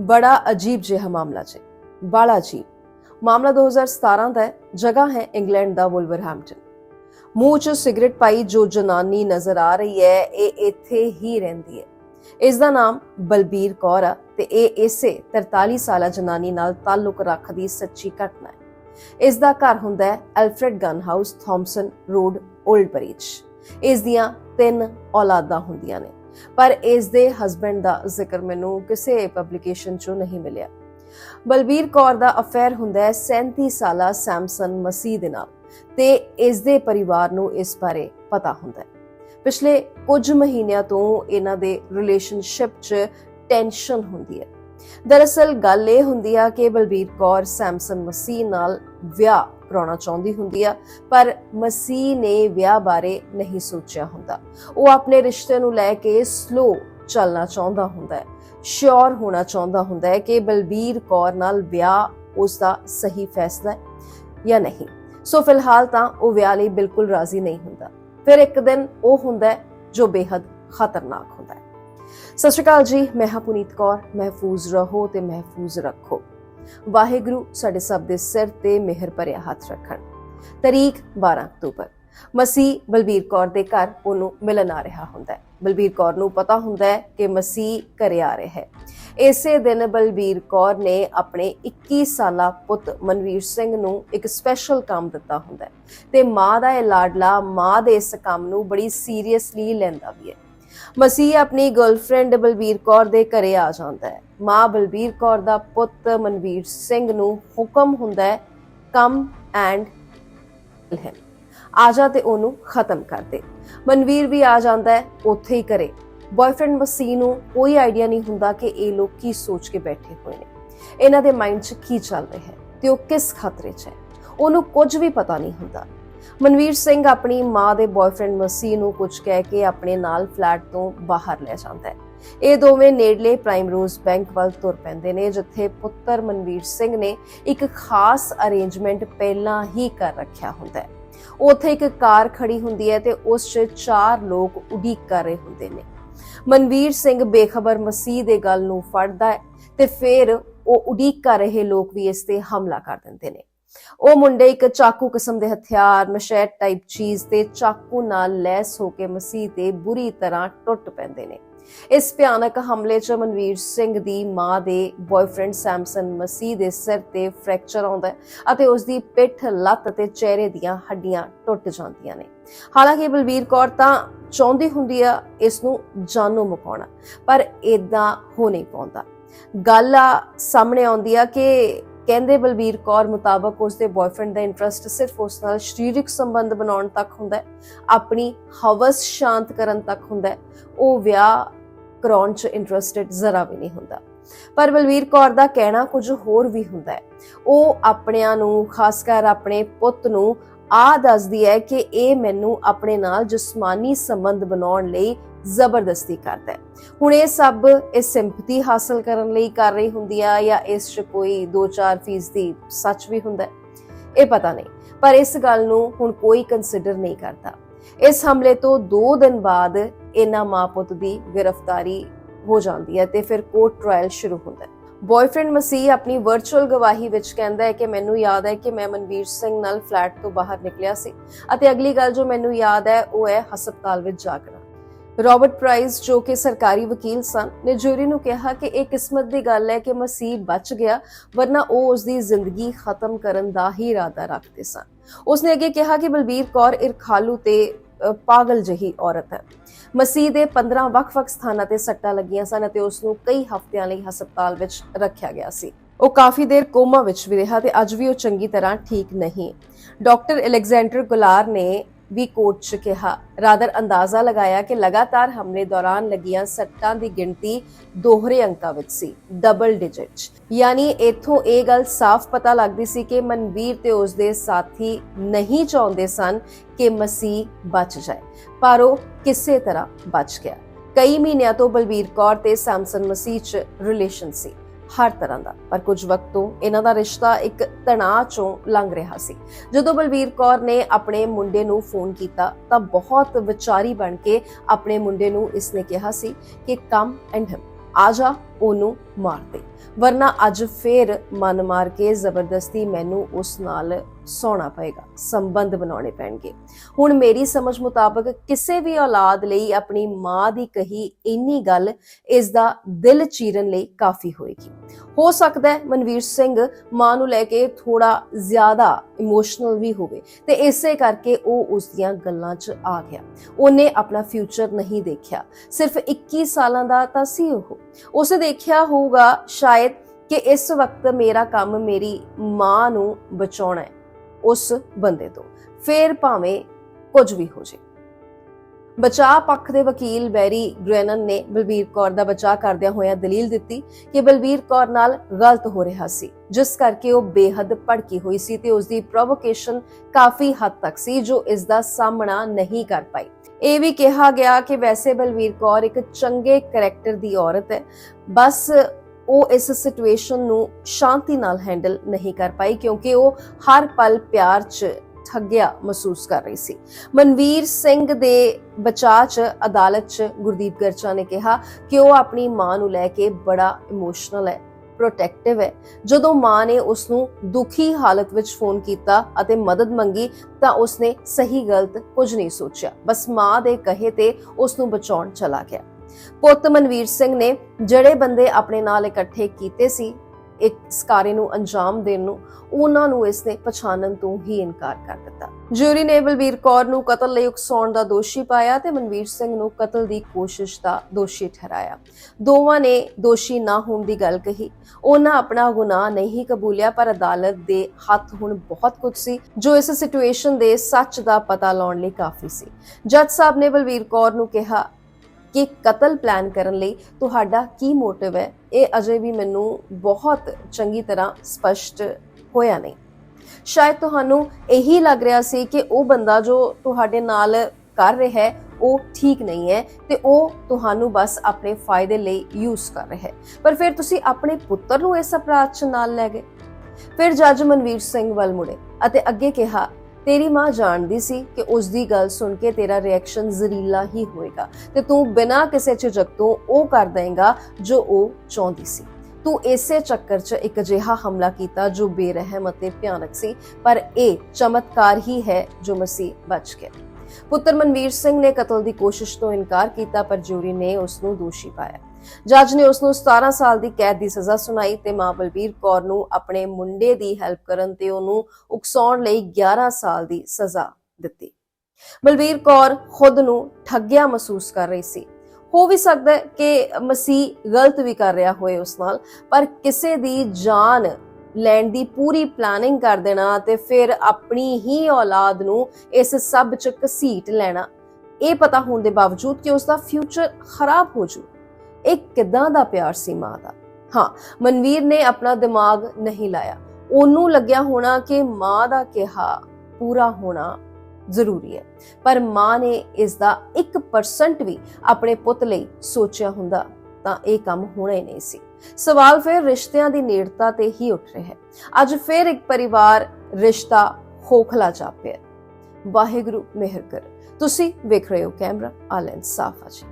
ਬੜਾ ਅਜੀਬ ਜਿਹਾ ਮਾਮਲਾ ਜੀ। ਬੜਾ ਅਜੀਬ ਮਾਮਲਾ 2017 ਦਾ ਹੈ, ਜਗ੍ਹਾ ਹੈ ਇੰਗਲੈਂਡ ਦਾ ਵੁਲਵਰਹੈਂਪਟਨ। ਮੂੰਹ 'ਚ ਸਿਗਰਟ ਪਾਈ ਜੋ ਜਨਾਨੀ ਨਜ਼ਰ ਆ ਰਹੀ ਹੈ, ਇਹ ਇੱਥੇ ਹੀ ਰਹਿੰਦੀ ਹੈ। ਇਸ ਦਾ ਨਾਮ ਬਲਬੀਰ ਕੌਰ ਆ ਤੇ ਇਹ ਇਸੇ 43 ਸਾਲਾ ਜਨਾਨੀ ਨਾਲ ਤਾਲੁਕ ਰੱਖਦੀ ਸੱਚੀ ਘਟਨਾ ਹੈ। ਇਸ ਦਾ ਘਰ ਹੁੰਦਾ ਹੈ Alfred Gunn House Thomson Road Oldbury 'ਚ ਇਸ ਦੀਆਂ ਤਿੰਨ ਔਲਾਦਾਂ ਹੁੰਦੀਆਂ ਨੇ। ਪਰ ਇਸ ਦੇ ਹਸਬੰਡ ਦਾ ਜ਼ਿਕਰ ਮੈਨੂੰ ਕਿਸੇ ਪਬਲੀਕੇਸ਼ਨ 'ਚੋਂ ਨਹੀਂ ਮਿਲਿਆ। ਬਲਬੀਰ ਕੌਰ ਦਾ ਅਫੇਅਰ ਹੁੰਦਾ ਹੈ 37 ਸਾਲਾ ਸੈਮਸਨ ਮਸੀਹ ਦੇ ਨਾਲ ਤੇ ਇਸ ਦੇ ਪਰਿਵਾਰ ਨੂੰ ਇਸ ਬਾਰੇ ਪਤਾ ਹੁੰਦਾ ਹੈ। ਪਿਛਲੇ ਕੁਝ ਮਹੀਨਿਆਂ ਤੋਂ ਇਹਨਾਂ ਦੇ ਰਿਲੇਸ਼ਨਸ਼ਿਪ 'ਚ ਟੈਨਸ਼ਨ ਹੁੰਦੀ ਹੈ। ਦਰਅਸਲ ਗੱਲ ਇਹ ਹੁੰਦੀ ਆ ਕਿ ਬਲਬੀਰ ਕੌਰ ਸੈਮਸਨ ਮਸੀਹ ਨਾਲ ਵਿਆਹ ਕਰਾਉਣਾ ਚਾਹੁੰਦੀ ਹੁੰਦੀ ਆ, ਪਰ ਮਸੀਹ ਨੇ ਵਿਆਹ ਬਾਰੇ ਨਹੀਂ ਸੋਚਿਆ ਹੁੰਦਾ। ਉਹ ਆਪਣੇ ਰਿਸ਼ਤੇ ਨੂੰ ਲੈ ਕੇ ਸਲੋ ਚੱਲਣਾ ਚਾਹੁੰਦਾ ਹੁੰਦਾ ਹੈ। ਸ਼ੋਰ ਹੋਣਾ ਚਾਹੁੰਦਾ ਹੁੰਦਾ ਹੈ ਕਿ ਬਲਬੀਰ ਕੌਰ ਨਾਲ ਵਿਆਹ ਉਸ ਦਾ ਸਹੀ ਫੈਸਲਾ ਹੈ ਜਾਂ ਨਹੀਂ। ਸੋ ਫਿਲਹਾਲ ਤਾਂ ਉਹ ਵਿਆਹ ਲਈ ਬਿਲਕੁਲ ਰਾਜ਼ੀ ਨਹੀਂ ਹੁੰਦਾ। ਫਿਰ ਇੱਕ ਦਿਨ ਉਹ ਹੁੰਦਾ ਜੋ ਬੇहद ਖਤਰਨਾਕ ਹੁੰਦਾ ਹੈ। ਸਤਿ ਸ਼੍ਰੀ ਅਕਾਲ ਜੀ, ਮੈਂ ਹਾਂ ਪੁਨੀਤ ਕੌਰ, ਮਹਿਫੂਜ਼ ਰਹੋ ਤੇ ਮਹਿਫੂਜ਼ ਰੱਖੋ। ਵਾਹਿਗੁਰੂ ਸਾਡੇ ਸਭ ਦੇ ਸਿਰ ਤੇ ਮਿਹਰ ਭਰਿਆ ਹੱਥ ਰੱਖਣ। ਤਰੀਕ 12 ਅਕਤੂਬਰ। ਮਸੀਹ ਬਲਬੀਰ ਕੌਰ ਦੇ ਘਰ ਉਹਨੂੰ ਮਿਲਣ ਆ ਰਿਹਾ ਹੁੰਦਾ ਹੈ। ਬਲਬੀਰ ਕੌਰ ਨੂੰ ਪਤਾ ਹੁੰਦਾ ਹੈ ਕਿ ਮਸੀਹ ਘਰੇ ਆ ਰਿਹਾ ਹੈ। ਇਸੇ ਦਿਨ ਬਲਬੀਰ ਕੌਰ ਨੇ ਆਪਣੇ 21 ਸਾਲਾ ਪੁੱਤ ਮਨਵੀਰ ਸਿੰਘ ਨੂੰ ਇੱਕ ਸਪੈਸ਼ਲ ਕੰਮ ਦਿੱਤਾ ਹੁੰਦਾ ਹੈ ਤੇ ਮਾਂ ਦਾ ਇਹ ਲਾਡਲਾ ਮਾਂ ਦੇ ਇਸ ਕੰਮ ਨੂੰ ਬੜੀ ਸੀਰੀਅਸਲੀ ਲੈਂਦਾ ਵੀ ਹੈ। ਮਸੀਹ ਆਪਣੀ ਗਰਲਫ੍ਰੈਂਡ ਬਲਬੀਰ ਕੌਰ ਦੇ ਘਰੇ ਆ ਜਾਂਦਾ ਹੈ। ਮਾਂ ਬਲਬੀਰ ਕੌਰ ਦਾ ਪੁੱਤ ਮਨਵੀਰ ਸਿੰਘ ਨੂੰ ਹੁਕਮ ਹੁੰਦਾ ਹੈ ਕਮ ਐਂਡ ਹੈ ਆ ਜਾ ਤੇ ਉਹਨੂੰ ਖਤਮ ਕਰ ਦੇ। ਮਨਵੀਰ ਵੀ ਆ ਜਾਂਦਾ ਹੈ, ਉੱਥੇ ਹੀ ਕਰੇ ਬॉयਫ੍ਰੈਂਡ ਮਸੀਹ ਨੂੰ ਕੋਈ ਆਈਡੀਆ ਨਹੀਂ ਹੁੰਦਾ ਕਿ ਇਹ ਲੋਕ ਕੀ ਸੋਚ ਕੇ ਬੈਠੇ ਹੋਏ ਨੇ। ਇਹਨਾਂ ਦੇ ਮਾਈਂਡ 'ਚ ਕੀ ਚੱਲ ਰਿਹਾ ਹੈ ਤੇ ਉਹ ਕਿਸ ਖਤਰੇ 'ਚ ਹੈ? ਉਹਨੂੰ ਕੁਝ ਵੀ ਪਤਾ ਨਹੀਂ ਹੁੰਦਾ। ਮਨਵੀਰ ਸਿੰਘ ਆਪਣੀ ਮਾਂ ਦੇ ਬॉयਫ੍ਰੈਂਡ ਮਸੀਹ ਨੂੰ ਕੁਝ ਕਹਿ ਕੇ ਆਪਣੇ ਨਾਲ ਫਲੈਟ ਤੋਂ ਬਾਹਰ ਲੈ ਜਾਂਦਾ ਹੈ। ਇਹ ਦੋਵੇਂ ਨੇੜਲੇ ਪ੍ਰਾਈਮ ਰੋਜ਼ ਬੈਂਕ ਵੱਲ ਤੁਰ ਪੈਂਦੇ ਨੇ, ਜਿੱਥੇ ਪੁੱਤਰ ਮਨਵੀਰ ਸਿੰਘ ਨੇ ਇੱਕ ਖਾਸ ਅਰੇਂਜਮੈਂਟ ਪਹਿਲਾਂ ਹੀ ਕਰ ਰੱਖਿਆ ਹੁੰਦਾ ਹੈ। ਉੱਥੇ ਇੱਕ ਕਾਰ ਖੜੀ ਹੁੰਦੀ ਹੈ ਤੇ ਉਸ 'ਚ ਚਾਰ ਲੋਕ ਉਡੀਕ ਕਰ ਰਹੇ ਹੁੰਦੇ ਨੇ। ਮਨਵੀਰ ਸਿੰਘ ਬੇਖਬਰ ਮਸੀਹ ਦੇ ਗੱਲ ਨੂੰ ਫੜਦਾ ਹੈ ਤੇ ਫਿਰ ਉਹ ਉਡੀਕ ਕਰ ਰਹੇ ਲੋਕ ਵੀ ਇਸ ਤੇ ਹਮਲਾ ਕਰ ਦਿੰਦੇ ਨੇ। ਉਹ ਮੁੰਡੇ ਇੱਕ ਚਾਕੂ ਕਿਸਮ ਦੇ ਹਥਿਆਰ ਮਸ਼ੈਟ ਟਾਈਪ ਚੀਜ਼ ਤੇ ਚਾਕੂ ਨਾਲ ਲੈਸ ਹੋ ਕੇ ਮਸੀਹ ਤੇ ਬੁਰੀ ਤਰ੍ਹਾਂ ਟੁੱਟ ਪੈਂਦੇ ਨੇ। ਇਸ ਭਿਆਨਕ ਹਮਲੇ 'ਚ ਮਨਵੀਰ ਸਿੰਘ ਦੀ ਮਾਂ ਦੇ ਬॉयਫ੍ਰੈਂਡ ਸੈਮਸਨ ਮਸੀਹ ਦੇ ਸਿਰ ਤੇ ਫ੍ਰੈਕਚਰ ਆਉਂਦਾ ਅਤੇ ਉਸ ਦੀ ਪਿੱਠ, ਲੱਤ ਤੇ ਚਿਹਰੇ ਦੀਆਂ ਹੱਡੀਆਂ ਟੁੱਟ ਜਾਂਦੀਆਂ ਨੇ। ਹਾਲਾਂਕਿ ਬਲਬੀਰ ਕੌਰ ਤਾਂ ਚਾਹੁੰਦੀ ਹੁੰਦੀ ਆ ਇਸ ਨੂੰ ਜਾਨੋਂ ਮੁਕਾਉਣਾ, ਪਰ ਇਦਾਂ ਹੋ ਨਹੀਂ ਪਾਉਂਦਾ। ਗੱਲ ਆ ਸਾਹਮਣੇ ਆਉਂਦੀ ਆ ਕਿ ਕਹਿੰਦੇ ਬਲਬੀਰ ਕੌਰ ਮੁਤਾਬਕ ਉਸ ਦੇ ਬॉयਫ੍ਰੈਂਡ ਦਾ ਇੰਟਰਸਟ ਸਿਰਫ ਉਸ ਨਾਲ ਸਰੀਰਕ ਸੰਬੰਧ ਬਣਾਉਣ ਤੱਕ ਹੁੰਦਾ ਹੈ, ਆਪਣੀ ਹਵਸ ਸ਼ਾਂਤ ਕਰਨ ਤੱਕ ਹੁੰਦਾ ਹੈ, ਉਹ ਵਿਆਹ ਕਰਾਉਣ 'ਚ ਇੰਟਰਸਟਿਡ ਜ਼ਰਾ ਵੀ ਨਹੀਂ ਹੁੰਦਾ। ਪਰ ਬਲਵੀਰ ਕੌਰ ਦਾ ਕਹਿਣਾ ਕੁਝ ਹੋਰ ਵੀ ਹੁੰਦਾ ਹੈ, ਉਹ ਆਪਣਿਆਂ ਨੂੰ, ਖਾਸ ਕਰ ਆਪਣੇ ਪੁੱਤ ਨੂੰ ਆ ਦੱਸਦੀ ਹੈ ਕਿ ਇਹ ਮੈਨੂੰ ਆਪਣੇ ਨਾਲ ਜਿਸਮਾਨੀ ਸੰਬੰਧ ਬਣਾਉਣ ਲਈ ਜ਼ਬਰਦਸਤੀ ਕਰਦਾ ਹੈ। ਹੁਣ ਇਹ ਸਭ ਇਸ ਸਿੰਪਥੀ ਹਾਸਲ ਕਰਨ ਲਈ ਕਰ ਰਹੀ ਹੁੰਦੀ ਆ ਜਾਂ ਇਸ 'ਚ ਕੋਈ 2-4 ਫੀਸਦੀ ਸੱਚ ਵੀ ਹੁੰਦਾ ਹੈ? ਇਹ ਪਤਾ ਨਹੀਂ, ਪਰ ਇਸ ਗੱਲ ਨੂੰ ਹੁਣ ਕੋਈ ਕੰਸੀਡਰ ਨਹੀਂ ਕਰਦਾ। ਇਸ ਹਮਲੇ ਤੋਂ 2 ਦਿਨ ਬਾਅਦ ਇਹਨਾਂ ਮਾਂ ਪੁੱਤ ਦੀ ਗ੍ਰਿਫਤਾਰੀ ਹੋ ਜਾਂਦੀ ਹੈ ਤੇ ਫਿਰ ਕੋਰਟ ਟ੍ਰਾਇਲ ਸ਼ੁਰੂ ਹੁੰਦਾ ਹੈ। ਬॉयਫ੍ਰੈਂਡ ਮਸੀਹ ਆਪਣੀ ਵਰਚੁਅਲ ਗਵਾਹੀ ਵਿੱਚ ਕਹਿੰਦਾ ਹੈ ਕਿ ਮੈਨੂੰ ਯਾਦ ਹੈ ਕਿ ਮੈਂ ਮਨਵੀਰ ਸਿੰਘ ਨਾਲ ਫਲੈਟ ਤੋਂ ਬਾਹਰ ਨਿਕਲਿਆ ਸੀ ਅਤੇ ਅਗਲੀ ਗੱਲ ਜੋ ਮੈਨੂੰ ਯਾਦ ਹੈ ਉਹ ਹੈ ਹਸਪਤਾਲ ਵਿੱਚ ਜਾਗਣਾ ਰਾਬਰਟ ਪ੍ਰਾਈਸ ਜੋ ਕਿ ਸਰਕਾਰੀ ਵਕੀਲ ਸਨ, ਨੇ ਜੂਰੀ ਨੂੰ ਕਿਹਾ ਕਿ ਇਹ ਕਿਸਮਤ ਦੀ ਗੱਲ ਹੈ ਕਿ ਮਸੀਹ ਬਚ ਗਿਆ, ਵਰਨਾ ਉਹ ਉਸ ਦੀ ਜ਼ਿੰਦਗੀ ਖਤਮ ਕਰਨ ਦਾ ਹੀ ਇਰਾਦਾ ਰੱਖਦੇ ਸਨ। ਉਸਨੇ ਅੱਗੇ ਕਿਹਾ ਕਿ ਬਲਬੀਰ ਕੌਰ ਇਰਖਾਲੂ ਤੇ ਪਾਗਲ ਜਹੀ ਔਰਤ ਹੈ। ਮਸੀਹ ਦੇ 15 ਵੱਖ-ਵੱਖ ਸਥਾਨਾਂ ਤੇ ਸੱਟਾਂ ਲੱਗੀਆਂ ਸਨ ਅਤੇ ਉਸ ਨੂੰ ਕਈ ਹਫ਼ਤਿਆਂ ਲਈ ਹਸਪਤਾਲ ਵਿੱਚ ਰੱਖਿਆ ਗਿਆ ਸੀ। ਉਹ ਕਾਫੀ ਦੇਰ ਕੋਮਾ ਵਿੱਚ ਵੀ ਰਿਹਾ ਤੇ ਅੱਜ ਵੀ ਉਹ ਚੰਗੀ ਤਰ੍ਹਾਂ ਠੀਕ ਨਹੀਂ। ਡਾਕਟਰ ਅਲੈਗਜ਼ੈਂਡਰ ਗੁਲਾਰ ਨੇ ਵੀ ਕੋਰਟ 'ਚ ਕਿਹਾ। ਰਾਦਰ ਅੰਦਾਜ਼ਾ ਲਗਾਇਆ ਕਿ ਲਗਾਤਾਰ ਹਮਲੇ ਦੌਰਾਨ ਲੱਗੀਆਂ ਸੱਟਾਂ ਦੀ ਗਿਣਤੀ ਦੋਹਰੇ ਅੰਕਾਂ ਵਿੱਚ ਸੀ ਡਬਲ ਡਿਜਿਟ ਯਾਨੀ ਇਥੋਂ ਇਹ ਗੱਲ ਸਾਫ਼ ਪਤਾ ਲੱਗਦੀ ਸੀ ਕਿ ਮਨਵੀਰ ਤੇ ਉਸ ਦੇ ਸਾਥੀ ਨਹੀਂ ਚਾਹੁੰਦੇ ਸਨ ਕਿ ਮਸੀਹ ਬਚ ਜਾਏ, ਪਰ ਉਹ ਕਿਸੇ ਤਰ੍ਹਾਂ ਬਚ ਗਿਆ। ਕਈ ਮਹੀਨਿਆਂ ਤੋਂ ਬਲਬੀਰ ਕੌਰ ਤੇ ਸੈਮਸਨ ਮਸੀਹ 'ਚ ਰਿਲੇਸ਼ਨ ਸੀ। ਹਰ ਤਰ੍ਹਾਂ ਦਾ। ਪਰ ਕੁਝ ਵਕਤ ਤੋਂ ਇਹਨਾਂ ਦਾ ਰਿਸ਼ਤਾ ਇੱਕ ਤਣਾਅ ਚੋਂ ਲੰਘ ਰਿਹਾ ਸੀ। ਜਦੋਂ ਬਲਬੀਰ ਕੌਰ ਨੇ ਆਪਣੇ ਮੁੰਡੇ ਨੂੰ ਫੋਨ ਕੀਤਾ, ਤਾਂ ਬਹੁਤ ਵਿਚਾਰੀ ਬਣ ਕੇ ਆਪਣੇ ਮੁੰਡੇ ਨੂੰ ਇਸਨੇ ਕਿਹਾ ਸੀ ਕਿ ਕਮ ਐਂਡ ਹਿਮ ਆ ਜਾ, ਉਹਨੂੰ ਮਾਰ ਦੇ। ਵਰਨਾ ਅੱਜ ਫੇਰ ਮਨ ਮਾਰ ਕੇ ਜ਼ਬਰਦਸਤੀ ਮੈਨੂੰ ਉਸ ਨਾਲ ਸੌਣਾ ਪਏਗਾ, ਸੰਬੰਧ ਬਣਾਉਣੇ ਪੈਣਗੇ। ਹੁਣ ਮੇਰੀ ਸਮਝ ਮੁਤਾਬਕ ਕਿਸੇ ਵੀ ਔਲਾਦ ਲਈ ਆਪਣੀ ਮਾਂ ਦੀ ਕਹੀ ਇੰਨੀ ਗੱਲ ਇਸ ਦਾ ਦਿਲ ਚੀਰਨ ਲਈ ਕਾਫੀ ਹੋਏਗੀ। ਹੋ ਸਕਦਾ ਹੈ ਮਨਵੀਰ ਸਿੰਘ ਮਾਂ ਨੂੰ ਲੈ ਕੇ ਥੋੜਾ ਜ਼ਿਆਦਾ ਇਮੋਸ਼ਨਲ ਵੀ ਹੋਵੇ ਤੇ ਇਸੇ ਕਰਕੇ ਉਹ ਉਸ ਦੀਆਂ ਗੱਲਾਂ 'ਚ ਆ ਗਿਆ। ਉਹਨੇ ਆਪਣਾ ਫਿਊਚਰ ਨਹੀਂ ਦੇਖਿਆ। ਸਿਰਫ 21 ਸਾਲਾਂ ਦਾ ਤਾਂ ਸੀ ਉਹ। ਉਸੇ ਦੇਖਿਆ ਹੋਊਗਾ ਸ਼ਾਇਦ ਕਿ ਇਸ ਵਕਤ ਮੇਰਾ ਕੰਮ ਮੇਰੀ ਮਾਂ ਨੂੰ ਬਚਾਉਣਾ ਹੈ। ਉਸ ਬੰਦੇ ਤੋਂ। ਫੇਰ ਭਾਵੇਂ ਕੁਝ ਵੀ ਹੋ ਜੇ। ਬਚਾਅ ਪੱਖ ਦੇ ਵਕੀਲ ਬੈਰੀ ਗ੍ਰੈਨਨ ਨੇ ਬਲਬੀਰ ਕੌਰ ਦਾ ਬਚਾਅ ਕਰਦਿਆਂ ਹੋਇਆਂ ਦਲੀਲ ਦਿੱਤੀ ਕਿ ਬਲਬੀਰ ਕੌਰ ਨਾਲ ਗਲਤ ਹੋ ਰਿਹਾ ਸੀ, ਜਿਸ ਕਰਕੇ ਉਹ ਬੇਹੱਦ ਭੜਕੀ ਹੋਈ ਸੀ ਤੇ ਉਸ ਦੀ ਪ੍ਰੋਵੋਕੇਸ਼ਨ ਕਾਫੀ ਹੱਦ ਤੱਕ ਸੀ, ਜੋ ਇਸ ਦਾ ਸਾਹਮਣਾ ਨਹੀਂ ਕਰ ਪਾਈ। ਇਹ ਵੀ ਕਿਹਾ ਗਿਆ ਕਿ ਵੈਸੇ ਬਲਬੀਰ ਕੌਰ ਇੱਕ ਚੰਗੇ ਕੈਰੈਕਟਰ ਦੀ ਔਰਤ ਹੈ। ਬਸ ਉਹ ਇਸ ਸਿਚੁਏਸ਼ਨ ਨੂੰ ਸ਼ਾਂਤੀ ਨਾਲ ਹੈਂਡਲ ਨਹੀਂ ਕਰ ਪਾਈ ਕਿਉਂਕਿ ਉਹ ਹਰ ਪਲ ਪਿਆਰ 'ਚ ਠੱਗਿਆ ਮਹਿਸੂਸ ਕਰ ਰਹੀ ਸੀ। ਮਨਵੀਰ ਸਿੰਘ ਦੇ ਬਚਾਅ 'ਚ, ਅਦਾਲਤ 'ਚ ਗੁਰਦੀਪ ਗਰਚਾ ਨੇ ਕਿਹਾ ਕਿ ਉਹ ਆਪਣੀ ਮਾਂ ਨੂੰ ਲੈ ਕੇ ਬੜਾ ਇਮੋਸ਼ਨਲ ਹੈ ਪ੍ਰੋਟੈਕਟਿਵ ਹੈ। ਜਦੋਂ ਮਾਂ ਨੇ ਉਸ ਨੂੰ ਦੁਖੀ ਹਾਲਤ ਵਿੱਚ ਫੋਨ ਕੀਤਾ ਅਤੇ ਮਦਦ ਮੰਗੀ ਤਾਂ ਉਸਨੇ ਸਹੀ ਗਲਤ ਕੁਝ ਨਹੀਂ ਸੋਚਿਆ। ਬਸ ਮਾਂ ਦੇ ਕਹੇ ਤੇ ਉਸ ਨੂੰ ਬਚਾਉਣ ਚਲਾ ਗਿਆ। ਪੁੱਤ ਮਨਵੀਰ ਸਿੰਘ ਨੇ ਜਿਹੜੇ ਬੰਦੇ ਆਪਣੇ ਨਾਲ ਇਕੱਠੇ ਕੀਤੇ ਸੀ, ਇੱਕ ਸਕਾਰੇ ਨੂੰ ਅੰਜਾਮ ਦੇਣ ਨੂੰ, ਉਹਨਾਂ ਨੂੰ ਇਸ ਨੇ ਪਛਾਣਨ ਤੋਂ ਹੀ ਇਨਕਾਰ ਕਰ ਦਿੱਤਾ। ਜੂਰੀ ਨੇ ਬਲਬੀਰ ਕੌਰ ਨੂੰ ਕਤਲ ਲਈ ਉਕਸਾਉਣ ਦਾ ਦੋਸ਼ੀ ਪਾਇਆ ਤੇ ਮਨਵੀਰ ਸਿੰਘ ਨੂੰ ਕਤਲ ਦੀ ਕੋਸ਼ਿਸ਼ ਦਾ ਦੋਸ਼ੀ ਠਹਿਰਾਇਆ। ਦੋਵਾਂ ਨੇ ਦੋਸ਼ੀ ਨਾ ਹੋਣ ਦੀ ਗੱਲ ਕਹੀ। ਉਹਨਾਂ ਆਪਣਾ ਗੁਨਾਹ ਨਹੀਂ ਕਬੂਲਿਆ, ਪਰ ਅਦਾਲਤ ਦੇ ਹੱਥ ਹੁਣ ਬਹੁਤ ਕੁਝ ਸੀ, ਜੋ ਇਸ ਸਿਚੁਏਸ਼ਨ ਦੇ ਸੱਚ ਦਾ ਪਤਾ ਲਾਉਣ ਲਈ ਕਾਫੀ ਸੀ। ਜੱਜ ਸਾਹਿਬ ਨੇ ਬਲਬੀਰ ਕੌਰ ਨੂੰ ਕਿਹਾ ਕਿ ਕਤਲ ਪਲਾਨ ਕਰਨ ਲਈ ਤੁਹਾਡਾ ਕੀ ਮੋਟਿਵ ਹੈ, ਇਹ ਅਜੇ ਵੀ ਮੈਨੂੰ ਬਹੁਤ ਚੰਗੀ ਤਰ੍ਹਾਂ ਸਪਸ਼ਟ ਹੋਇਆ ਨਹੀਂ। ਸ਼ਾਇਦ ਤੁਹਾਨੂੰ ਇਹੀ ਲੱਗ ਰਿਹਾ ਸੀ ਕਿ ਉਹ ਬੰਦਾ ਜੋ ਤੁਹਾਡੇ ਨਾਲ ਕਰ ਰਿਹਾ ਹੈ, ਉਹ ਠੀਕ ਨਹੀਂ ਹੈ ਤੇ ਉਹ ਤੁਹਾਨੂੰ ਬਸ ਆਪਣੇ ਫਾਇਦੇ ਲਈ ਯੂਜ਼ ਕਰ ਰਿਹਾ ਹੈ। ਪਰ ਫਿਰ ਤੁਸੀਂ ਆਪਣੇ ਪੁੱਤਰ ਨੂੰ ਇਸ ਅਪਰਾਧ 'ਚ ਨਾਲ ਲੈ ਗਏ। ਫਿਰ ਜੱਜ ਮਨਵੀਰ ਸਿੰਘ ਵੱਲ ਮੁੜੇ ਅਤੇ ਅੱਗੇ ਕਿਹਾ ਤੇਰੀ ਮਾਂ ਜਾਣਦੀ ਸੀ ਕਿ ਉਸ ਦੀ ਗੱਲ ਸੁਣ ਕੇ ਤੇਰਾ ਰਿਐਕਸ਼ਨ ਜ਼ਰੀਲਾ ਹੀ ਹੋਏਗਾ ਤੇ ਤੂੰ ਬਿਨਾਂ ਕਿਸੇ ਝਿਜਕ ਤੋਂ ਉਹ ਕਰ ਦੇਂਗਾ ਜੋ ਉਹ ਚਾਹੁੰਦੀ ਸੀ। ਤੂੰ ਇਸੇ ਚੱਕਰ 'ਚ ਇੱਕ ਅਜਿਹਾ ਹਮਲਾ ਕੀਤਾ ਜੋ ਬੇਰਹਿਮ ਅਤੇ ਭਿਆਨਕ ਸੀ, ਪਰ ਇਹ ਚਮਤਕਾਰ ਹੀ ਹੈ ਜੋ ਮਸੀਹ ਬਚ ਗਿਆ। ਪੁੱਤਰ ਮਨਵੀਰ ਸਿੰਘ ਨੇ ਕਤਲ ਦੀ ਕੋਸ਼ਿਸ਼ ਤੋਂ ਇਨਕਾਰ ਕੀਤਾ, ਪਰ ਜੂਰੀ ਨੇ ਉਸ ਨੂੰ ਦੋਸ਼ੀ ਪਾਇਆ। ਜੱਜ ਨੇ ਉਸ ਨੂੰ 17 ਸਾਲ ਦੀ ਕੈਦ ਦੀ ਸਜ਼ਾ ਸੁਣਾਈ ਤੇ ਮਾਂ ਬਲਬੀਰ ਕੌਰ ਨੂੰ ਆਪਣੇ ਮੁੰਡੇ ਦੀ ਹੈਲਪ ਕਰਨ ਤੇ ਉਹਨੂੰ ਉਕਸਾਉਣ ਲਈ 11 ਸਾਲ ਦੀ ਸਜ਼ਾ ਦਿੱਤੀ। ਬਲਬੀਰ ਕੌਰ ਖੁਦ ਨੂੰ ਠੱਗਿਆ ਮਹਿਸੂਸ ਕਰ ਰਹੀ ਸੀ। ਹੋ ਵੀ ਸਕਦਾ ਹੈ ਕਿ ਮਸੀਹ ਗਲਤ ਵੀ ਕਰ ਰਿਹਾ ਹੋਏ ਉਸ ਨਾਲ, ਪਰ ਕਿਸੇ ਦੀ ਜਾਨ ਲੈਣ ਦੀ ਪੂਰੀ ਪਲਾਨਿੰਗ ਕਰ ਦੇਣਾ ਤੇ ਫਿਰ ਆਪਣੀ ਹੀ ਔਲਾਦ ਨੂੰ ਇਸ ਸਭ ਚ ਘਸੀਟ ਲੈਣਾ, ਇਹ ਪਤਾ ਹੋਣ ਦੇ ਬਾਵਜੂਦ ਕਿ ਉਸ ਦਾ ਫਿਊਚਰ ਖਰਾਬ ਹੋ ਜੂ। ਇਹ ਕਿਦਾਂ ਦਾ ਪਿਆਰ ਸੀ ਮਾਂ ਦਾ? ਹਾਂ, ਮਨਵੀਰ ਨੇ ਆਪਣਾ ਦਿਮਾਗ ਨਹੀਂ ਲਾਇਆ। ਉਹਨੂੰ ਲੱਗਿਆ ਹੋਣਾ ਕਿ ਮਾਂ ਦਾ ਕਿਹਾ ਪੂਰਾ ਹੋਣਾ ਜ਼ਰੂਰੀ ਹੈ। ਪਰ ਮਾਂ ਨੇ ਇਸ ਦਾ 1% ਵੀ ਆਪਣੇ ਪੁੱਤ ਲਈ ਸੋਚਿਆ ਹੁੰਦਾ ਤਾਂ ਇਹ ਕੰਮ ਹੋਣਾ ਹੀ ਨਹੀਂ ਸੀ। ਸਵਾਲ ਫਿਰ ਰਿਸ਼ਤਿਆਂ ਦੀ ਨੇੜਤਾ ਤੇ ਹੀ ਉੱਠ ਰਿਹਾ ਹੈ। ਅੱਜ ਫਿਰ ਇੱਕ ਪਰਿਵਾਰ ਰਿਸ਼ਤਾ ਖੋਖਲਾ ਜਾ ਪਿਆ ਵਾਹਿਗੁਰੂ, ਮਿਹਰ ਕਰ। ਤੁਸੀਂ ਵੇਖ ਰਹੇ ਹੋ ਕੈਮਰਾ ਆਲੈਂਡ ਸਾਫਾ ਜੀ।